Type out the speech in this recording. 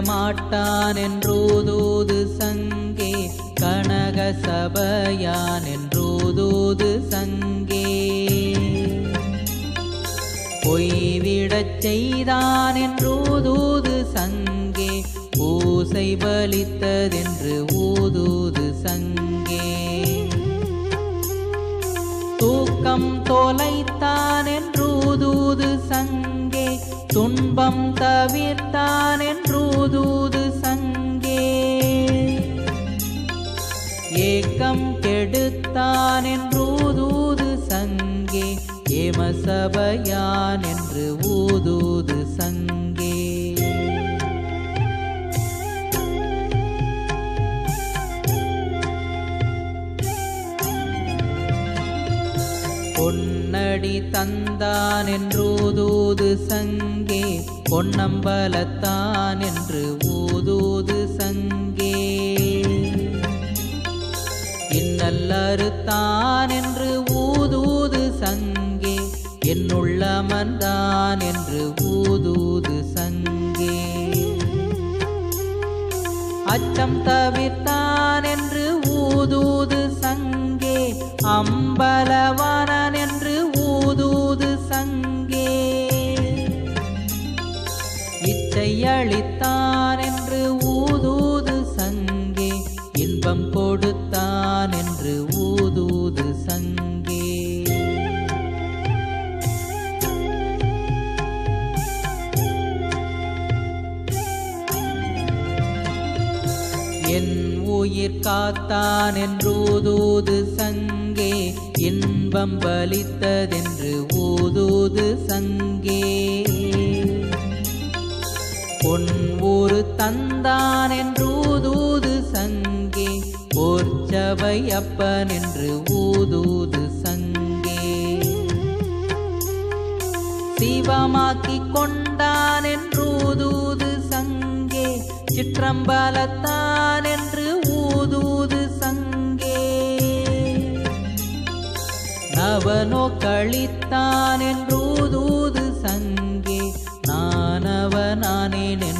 மாட்டான் என்றோதோது சங்கே கனக சபையான் என்றோதோது சங்கே. பொய்விடச் செய்தான் என்றோதோது சங்கே பூசை பலித்ததென்று ஊதூது சங்கே. தூக்கம் தொலைத்தான் என்றோதோது சங்கே துன்பம் தவிர்த்தான் தூது சங்கே. ஏக்கம் கெடுத்தான் என்று ஊதூது சங்கே. ஏமசபையான் என்று ஊதூது சங்கே. பொன்னடி தந்தான் என்று ஊதூது சங்கே. பொன்னம்பலத்தான் என்று ஊதூது சங்கே. இன்னல்லறுத்தான் என்று ஊதூது சங்கே. என்னுள்ளமர்ந்தான் என்று ஊதூது சங்கே. அச்சம் தவிர்த்தான் என்று ஊதூது சங்கே. அம்பலவா இச்சை அளித்தான் என்று ஊதூது சங்கே இன்பம் கொடுத்தான் என்று ஊதூது சங்கே. என் உயிர் காத்தான் என்று ஊதூது சங்கே இன்பம் பலித்ததென்று ஊதூது சங்கே. பொன் ஊரு தந்தான் என்று ஊதூது சங்கே. போர்ச்சவை அப்பன் என்று ஊதூது சங்கே. சிவமாக்கி கொண்டான் என்று ஊதூது சங்கே. சிற்றம்பலத்தான் என்று ஊதூது சங்கே. நவனோ கழித்தான் என்று ஊதூது சங்கே